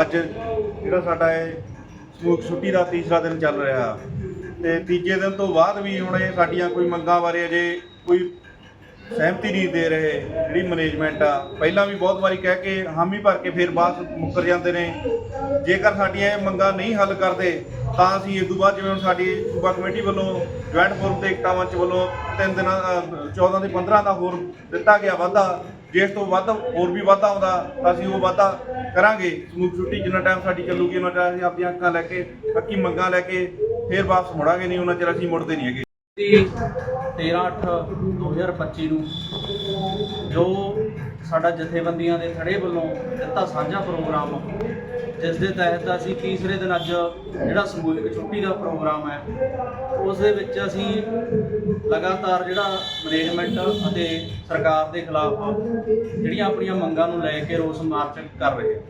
ਅੱਜ ਜਿਹੜਾ ਸਾਡਾ ਇਹ ਸਮੂਹ ਛੁੱਟੀ ਦਾ ਤੀਸਰਾ ਦਿਨ ਚੱਲ ਰਿਹਾ ਤੇ ਤੀਜੇ ਦਿਨ ਤੋਂ ਬਾਅਦ ਵੀ ਹੁਣ ਇਹ ਸਾਡੀਆਂ ਕੋਈ ਮੰਗਾਂ ਬਾਰੇ ਅਜੇ ਕੋਈ ਸਹਿਮਤੀ ਨਹੀਂ ਦੇ ਰਹੇ ਜਿਹੜੀ ਮੈਨੇਜਮੈਂਟ ਆ। ਪਹਿਲਾਂ ਵੀ ਬਹੁਤ ਵਾਰੀ ਕਹਿ ਕੇ ਹਾਮੀ ਭਰ ਕੇ ਫਿਰ ਬਾਅਦ ਮੁੱਕਰ ਜਾਂਦੇ ਨੇ। ਜੇਕਰ ਸਾਡੀਆਂ ਇਹ ਮੰਗਾਂ ਨਹੀਂ ਹੱਲ ਕਰਦੇ ਤਾਂ ਅਸੀਂ ਇਸ ਤੋਂ ਬਾਅਦ ਜਿਵੇਂ ਹੁਣ ਸਾਡੀ ਸੂਬਾ ਕਮੇਟੀ ਵੱਲੋਂ ਜੁਆਇੰਟ ਫੋਰਮ ਤੇ ਇਕਤਾ ਮੰਚ ਵੱਲੋਂ ਤਿੰਨ ਦਿਨਾਂ ਅ, 14 ਦੇ 15 ਦਾ ਹੋਰ ਦਿੱਤਾ ਗਿਆ ਵਾਧਾ ਜੇ ਇਸ ਤੋਂ ਵੱਧ ਹੋਰ ਵੀ ਵਾਧਾ ਆਉਂਦਾ ਤਾਂ ਅਸੀਂ ਉਹ ਵਾਧਾ ਕਰਾਂਗੇ। ਸਮੂਹ ਛੁੱਟੀ ਜਿੰਨਾ ਟਾਈਮ ਸਾਡੀ ਚੱਲੂਗੀ, ਉਹਨਾਂ ਟਾਈਮ ਅਸੀਂ ਆਪਣੀਆਂ ਅੱਖਾਂ ਲੈ ਕੇ ਪੱਕੀ ਮੰਗਾਂ ਲੈ ਕੇ ਫਿਰ ਵਾਪਸ ਮੁੜਾਂਗੇ। ਨਹੀਂ, ਉਹਨਾਂ ਚਿਰ ਅਸੀਂ ਮੁੜਦੇ ਨਹੀਂ ਹੈਗੇ। 13/8/2025 ਨੂੰ ਜੋ ਸਾਡਾ ਜਥੇਬੰਦੀਆਂ ਦੇ ਥੜੇ ਵੱਲੋਂ ਦਿੱਤਾ ਸਾਂਝਾ ਪ੍ਰੋਗਰਾਮ, ਜਿਸ ਦੇ ਤਹਿਤ ਅਸੀਂ ਤੀਸਰੇ ਦਿਨ ਅੱਜ ਜਿਹੜਾ ਸਮੂਹਿਕ ਛੁੱਟੀ ਦਾ ਪ੍ਰੋਗਰਾਮ ਹੈ, ਉਸ ਦੇ ਵਿੱਚ ਅਸੀਂ ਲਗਾਤਾਰ ਜਿਹੜਾ ਮੈਨੇਜਮੈਂਟ ਅਤੇ ਸਰਕਾਰ ਦੇ ਖਿਲਾਫ ਜਿਹੜੀਆਂ ਆਪਣੀਆਂ ਮੰਗਾਂ ਨੂੰ ਲੈ ਕੇ ਰੋਸ ਮਾਰਚ ਕਰ ਰਹੇ ਹਾਂ।